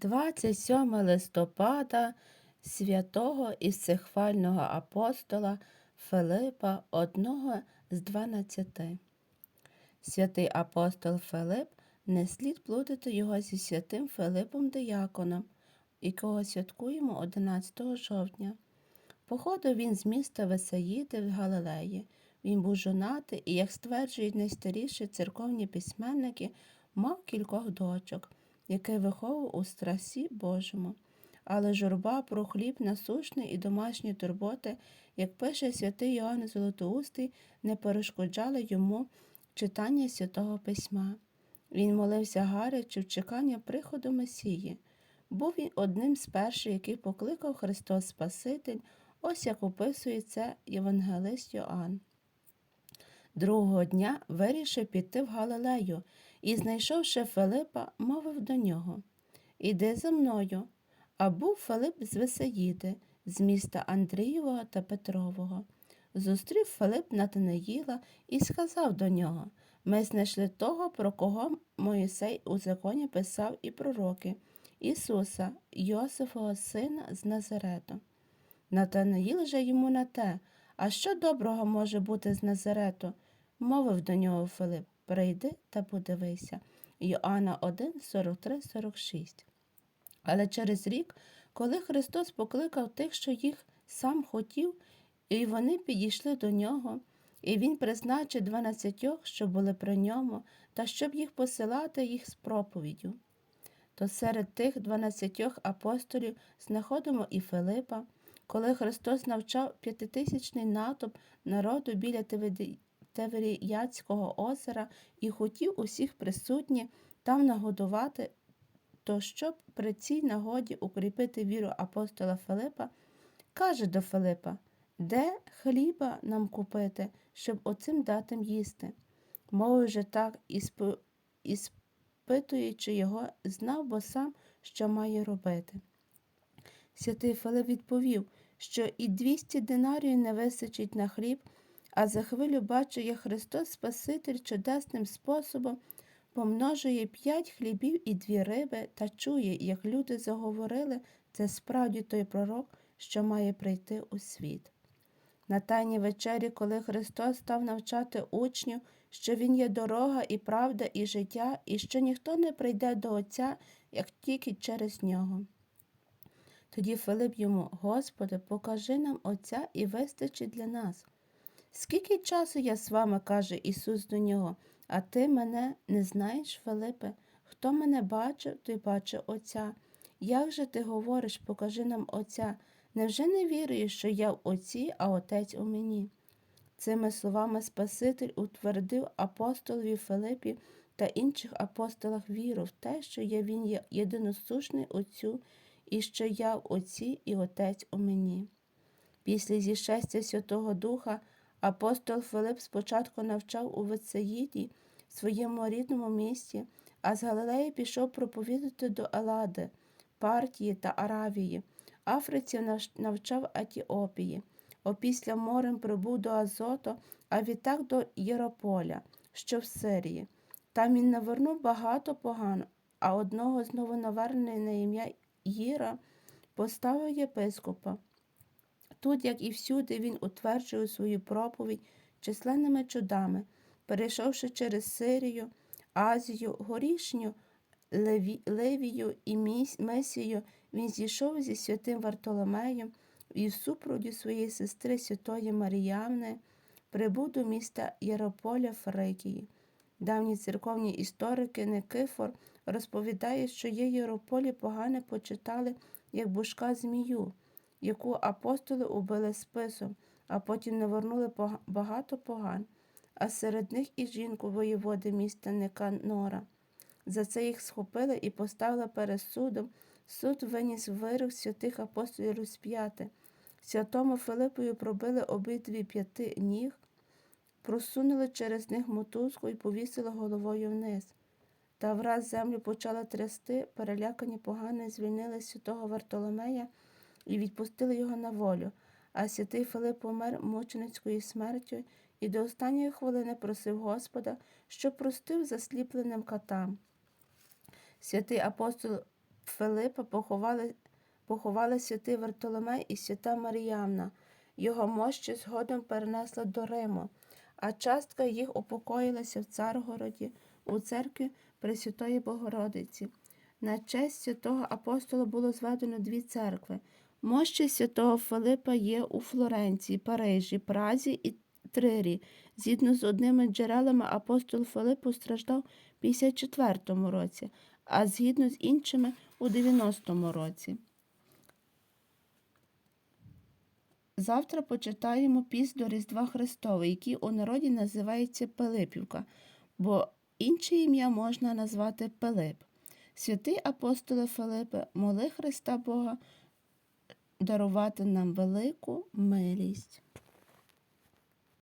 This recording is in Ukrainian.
27 листопада святого і всехвального апостола Филипа, одного з дванадцяти. Святий апостол Филип не слід плутати його зі святим Филипом Дияконом, якого святкуємо 11 жовтня. Походив він з міста Весаїди в Галилеї. Він був жонатий і, як стверджують найстаріші церковні письменники, мав кількох дочок, який виховував у страсі Божому. Але журба про хліб насущний і домашні турботи, як пише святий Йоанн Золотоустий, не перешкоджали йому читання святого письма. Він молився гарячи в чекання приходу Месії. Був він одним з перших, який покликав Христос Спаситель, ось як описує це Євангелист Йоанн. Другого дня вирішив піти в Галилею і, знайшовши Филипа, мовив до нього Іди за мною. А був Филип з Весаїди, з міста Андрієвого та Петрового. Зустрів Филип Натанаїла і сказав до нього Ми знайшли того, про кого Моїсей у законі писав і пророки, Ісуса, Йосифова сина з Назарету. Натанаїл же йому на те, а що доброго може бути з Назарету? Мовив до нього Филип Прийди та подивися. Йоанна 1, 43, 46. Але через рік, коли Христос покликав тих, що їх сам хотів, і вони підійшли до нього, і Він призначив дванадцятьох, що були при ньому, та щоб їх посилати їх з проповіддю. То серед тих дванадцятьох апостолів знаходимо і Филипа, коли Христос навчав п'ятитисячний натовп народу біля Теверіяцького озера і хотів усіх присутніх там нагодувати, то щоб при цій нагоді укріпити віру апостола Филипа, каже до Филипа, де хліба нам купити, щоб оцим дати їсти. Мовив же так, іспитуючи його, знав, бо сам, що має робити. Святий Филип відповів, що і двісті динарів не вистачить на хліб, а за хвилю бачу, як Христос Спаситель чудесним способом помножує п'ять хлібів і дві риби та чує, як люди заговорили, це справді той пророк, що має прийти у світ. На тайній вечері, коли Христос став навчати учнів, що Він є дорога і правда, і життя, і що ніхто не прийде до Отця, як тільки через нього. Тоді Филип йому, Господи, покажи нам Отця і вистачить для нас. Скільки часу я з вами, каже Ісус до нього, а ти мене не знаєш, Филипе? Хто мене бачив, той бачив Отця. Як же ти говориш, покажи нам Отця? Невже не віруєш, що я в Отці, а Отець у мені? Цими словами Спаситель утвердив апостолові Филипі та інших апостолах віру в те, що я він є єдиносушний Отцю, і що я в Отці і Отець у мені. Після зішестя Святого Духа апостол Филип спочатку навчав у Вецеїді, своєму рідному місті, а з Галилеї пішов проповідати до Елади, Партії та Аравії. Африці навчав Етіопії. Опісля морем прибув до Азото, а відтак до Єрополя, що в Сирії. Там він навернув багато погано, а одного з новонавернених на ім'я Їра поставив єпископа. Тут, як і всюди, він утверджує свою проповідь численними чудами, перейшовши через Сирію, Азію, горішню, Леві, Левію і Месію, він зійшов зі святим Вартоломеєм і в супроводі своєї сестри Святої Маріявни прибув до міста Єрополя Фрикії. Давні церковні історики Никифор розповідають, що є Єрополі погане почитали як бушка змію, яку апостоли убили списом, а потім навернули багато поган, а серед них і жінку воєводи міста Никанора. За це їх схопили і поставили перед судом. Суд виніс вирок святих апостолів розп'яти. Святому Филипові пробили обидві п'яти ніг, просунули через них мотузку і повісили головою вниз. Та враз землю почала трясти, перелякані погани звільнили святого Вартоломея і відпустили його на волю, а святий Филип помер мученицькою смертю і до останньої хвилини просив Господа, щоб простив засліпленим катам. Святий апостол Филипа поховали, поховали святий Вартоломей і свята Маріямна. Його мощі згодом перенесли до Риму, а частка їх упокоїлася в Царгороді у церкві Пресвятої Богородиці. На честь святого апостола було зведено дві церкви. Мощі святого Филипа є у Флоренції, Парижі, Празі і Трирі. Згідно з одними джерелами, апостол Филип постраждав в 54 році, а згідно з іншими у 90-му році. Завтра почитаємо піст до Різдва Христова, який у народі називається Пилипівка, бо інше ім'я можна назвати Пилип. Святий апостоле Филипе, моли Христа Бога дарувати нам велику милість.